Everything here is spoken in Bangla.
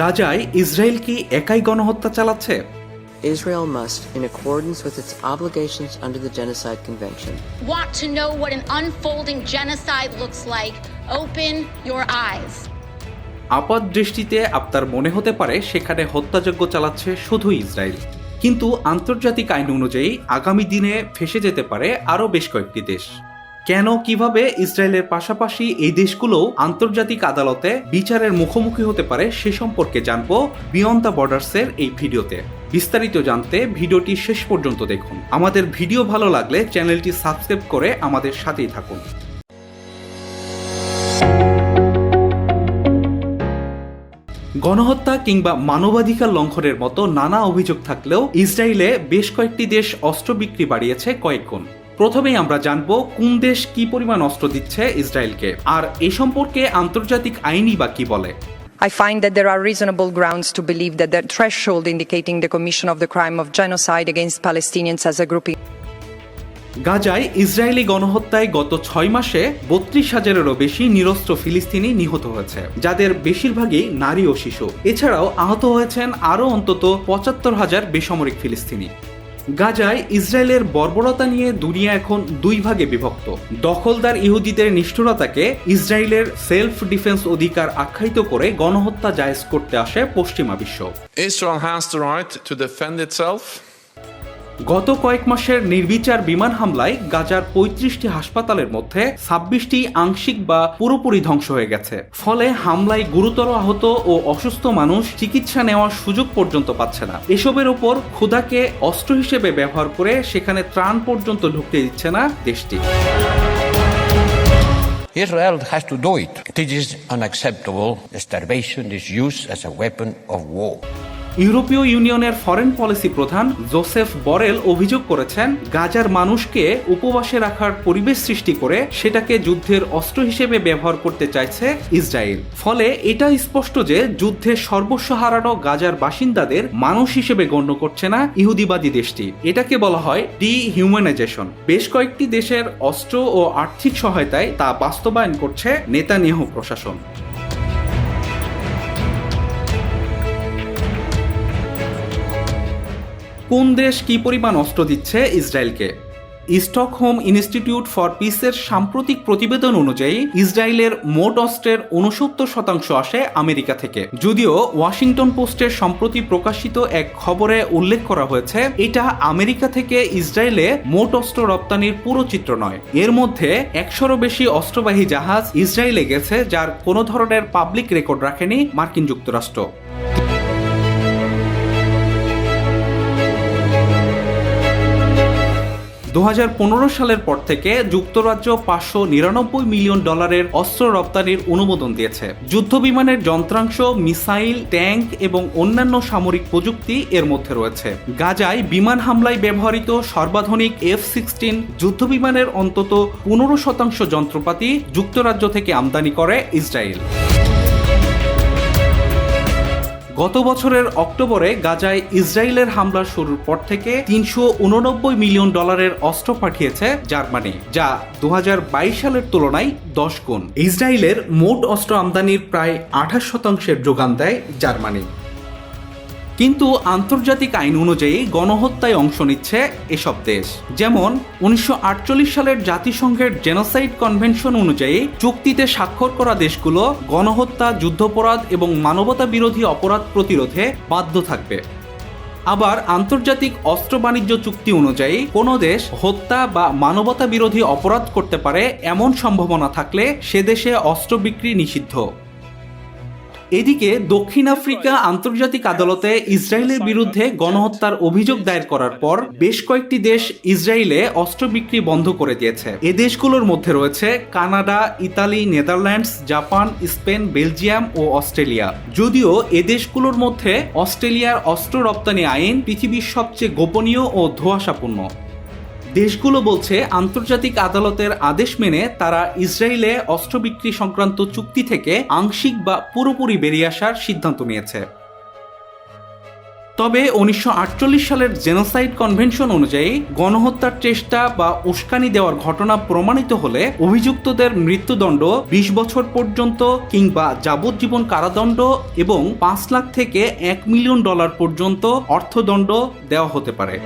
গাজায় ইসরায়েল কি একাই গণহত্যা চালাচ্ছে Israel must, in accordance with its obligations under the Genocide Convention, Want to know what an unfolding genocide looks like? Open your eyes. আপাত দৃষ্টিতে আপনার মনে হতে পারে সেখানে হত্যাযজ্ঞ চালাচ্ছে শুধু ইসরায়েল কিন্তু আন্তর্জাতিক আইন অনুযায়ী আগামী দিনে ফেসে যেতে পারে আরও বেশ কয়েকটি দেশ কেন, কীভাবে ইসরায়েলের পাশাপাশি এই দেশগুলোও আন্তর্জাতিক আদালতে বিচারের মুখোমুখি হতে পারে সে সম্পর্কে জানব বিয়ন্ড দ্য বর্ডার্সের এই ভিডিওতে। বিস্তারিত জানতে ভিডিওটি শেষ পর্যন্ত দেখুন। আমাদের ভিডিও ভালো লাগলে চ্যানেলটি সাবস্ক্রাইব করে আমাদের সাথেই থাকুন। গণহত্যা কিংবা মানবাধিকার লঙ্ঘনের মতো নানা অভিযোগ থাকলেও ইসরায়েলে বেশ কয়েকটি দেশ অস্ত্র বিক্রি বাড়িয়েছে কয়েক গুণ প্রথমেই আমরা জানব কোন দেশ কি পরিমাণ অস্ত্র দিচ্ছে ইসরায়েলকে। আর এ সম্পর্কে আন্তর্জাতিক আইনই বা কি বলে? I find that there are reasonable grounds to believe that the threshold indicating the commission of the crime of genocide against Palestinians as a grouping গাজায় ইসরায়েলি গণহত্যায় গত ছয় মাসে বত্রিশ হাজারেরও বেশি নিরস্ত্র ফিলিস্তিনি নিহত হয়েছে যাদের বেশিরভাগই নারী ও শিশু। এছাড়াও আহত হয়েছেন আরও অন্তত পঁচাত্তর হাজার বেসামরিক ফিলিস্তিনি। গাজায় ইসরায়েলের বর্বরতা নিয়ে দুনিয়া এখন দুই ভাগে বিভক্ত দখলদার ইহুদিদের নিষ্ঠুরতাকে ইসরায়েলের সেলফ ডিফেন্স অধিকার আখ্যায়িত করে গণহত্যা জায়েজ করতে আসে পশ্চিমা বিশ্ব Israel has the right to defend itself. গত কয়েক মাসের নির্বিচার বিমান হামলায় গাজার পঁয়ত্রিশটি হাসপাতালের মধ্যে ছাব্বিশটি আংশিক বা পুরোপুরি ধ্বংস হয়ে গেছে ফলে হামলায় গুরুতর আহত ও অসুস্থ মানুষ চিকিৎসা নেওয়ার সুযোগ পর্যন্ত পাচ্ছে না এসবের উপর ক্ষুধাকে অস্ত্র হিসেবে ব্যবহার করে সেখানে ত্রাণ পর্যন্ত ঢুকতে দিচ্ছে না দেশটি Israel has to do it. It is unacceptable. Starvation is used as a weapon of war. ইউরোপীয় ইউনিয়নের ফরেন পলিসি প্রধান জোসেফ বরেল অভিযোগ করেছেন, গাজার মানুষকে উপবাসে রাখার পরিবেশ সৃষ্টি করে সেটাকে যুদ্ধের অস্ত্র হিসেবে ব্যবহার করতে চাইছে ইসরায়েল। ফলে এটা স্পষ্ট যে যুদ্ধে সর্বস্ব হারানো গাজার বাসিন্দাদের মানুষ হিসেবে গণ্য করছে না ইহুদিবাদী দেশটি। এটাকে বলা হয় ডি হিউম্যানাইজেশন বেশ কয়েকটি দেশের অস্ত্র ও আর্থিক সহায়তায় তা বাস্তবায়ন করছে নেতানিয়াহু প্রশাসন। কোন দেশ কি পরিমাণ অস্ত্র দিচ্ছে ইসরায়েলকে? স্টকহোম ইনস্টিটিউট ফর পিসের সাম্প্রতিক প্রতিবেদন অনুযায়ী, ইসরায়েলের মোট অস্ত্রের উনসত্তর শতাংশ আসে আমেরিকা থেকে। যদিও ওয়াশিংটন পোস্টের সম্প্রতি প্রকাশিত এক খবরে উল্লেখ করা হয়েছে, এটা আমেরিকা থেকে ইসরায়েলে মোট অস্ত্র রপ্তানির পুরো চিত্র নয়। এর মধ্যে একশোরও বেশি অস্ত্রবাহী জাহাজ ইসরায়েলে গেছে, যার কোনো ধরনের পাবলিক রেকর্ড রাখেনি মার্কিন যুক্তরাষ্ট্র। দু হাজার পনেরো সালের পর থেকে যুক্তরাজ্য পাঁচশো নিরানব্বই মিলিয়ন ডলারের অস্ত্র রপ্তানির অনুমোদন দিয়েছে। যুদ্ধ বিমানের যন্ত্রাংশ, মিসাইল, ট্যাঙ্ক এবং অন্যান্য সামরিক প্রযুক্তি এর মধ্যে রয়েছে। গাজায় বিমান হামলায় ব্যবহৃত সর্বাধুনিক এফ সিক্সটিন যুদ্ধ বিমানের অন্তত পনেরো শতাংশ যন্ত্রপাতি যুক্তরাজ্য থেকে আমদানি করে ইসরায়েল। গত বছরের অক্টোবরে গাজায় ইসরায়েলের হামলা শুরুর পর থেকে তিনশো উননব্বই মিলিয়ন ডলারের অস্ত্র পাঠিয়েছে জার্মানি, যা দু হাজার বাইশ সালের তুলনায় দশ গুণ। ইসরায়েলের মোট অস্ত্র আমদানির প্রায় আঠাশ শতাংশের যোগান দেয় জার্মানি। কিন্তু আন্তর্জাতিক আইন অনুযায়ী গণহত্যায় অংশ নিচ্ছে এসব দেশ। যেমন, উনিশশো আটচল্লিশ সালের জাতিসংঘের জেনোসাইড কনভেনশন অনুযায়ী চুক্তিতে স্বাক্ষর করা দেশগুলো গণহত্যা, যুদ্ধপরাধ এবং মানবতা বিরোধী অপরাধ প্রতিরোধে বাধ্য থাকবে। আবার আন্তর্জাতিক অস্ত্র বাণিজ্য চুক্তি অনুযায়ী কোনো দেশ হত্যা বা মানবতা বিরোধী অপরাধ করতে পারে এমন সম্ভাবনা থাকলে সে দেশে অস্ত্র বিক্রি নিষিদ্ধ। এদিকে দক্ষিণ আফ্রিকা আন্তর্জাতিক আদালতে ইসরায়েলের বিরুদ্ধে গণহত্যার অভিযোগ দায়ের করার পর বেশ কয়েকটি দেশ ইসরায়েলে অস্ত্র বিক্রি বন্ধ করে দিয়েছে। এ দেশগুলোর মধ্যে রয়েছে Canada, Italy, Netherlands, Japan, Spain, Belgium ও অস্ট্রেলিয়া। যদিও এ দেশগুলোর মধ্যে অস্ট্রেলিয়ার অস্ত্র রপ্তানি আইন পৃথিবীর সবচেয়ে গোপনীয় ও ধোঁয়াশাপূর্ণ। দেশগুলো বলছে আন্তর্জাতিক আদালতের আদেশ মেনে তারা ইসরায়েলে অস্ত্র বিক্রি সংক্রান্ত চুক্তি থেকে আংশিক বা পুরোপুরি বেরিয়ে আসার সিদ্ধান্ত নিয়েছে। তবে উনিশশো আটচল্লিশ সালের জেনোসাইড কনভেনশন অনুযায়ী গণহত্যার চেষ্টা বা উস্কানি দেওয়ার ঘটনা প্রমাণিত হলে অভিযুক্তদের মৃত্যুদণ্ড, বিশ বছর পর্যন্ত কিংবা যাবজ্জীবন কারাদণ্ড এবং পাঁচ লাখ থেকে এক মিলিয়ন ডলার পর্যন্ত অর্থদণ্ড দেওয়া হতে পারে।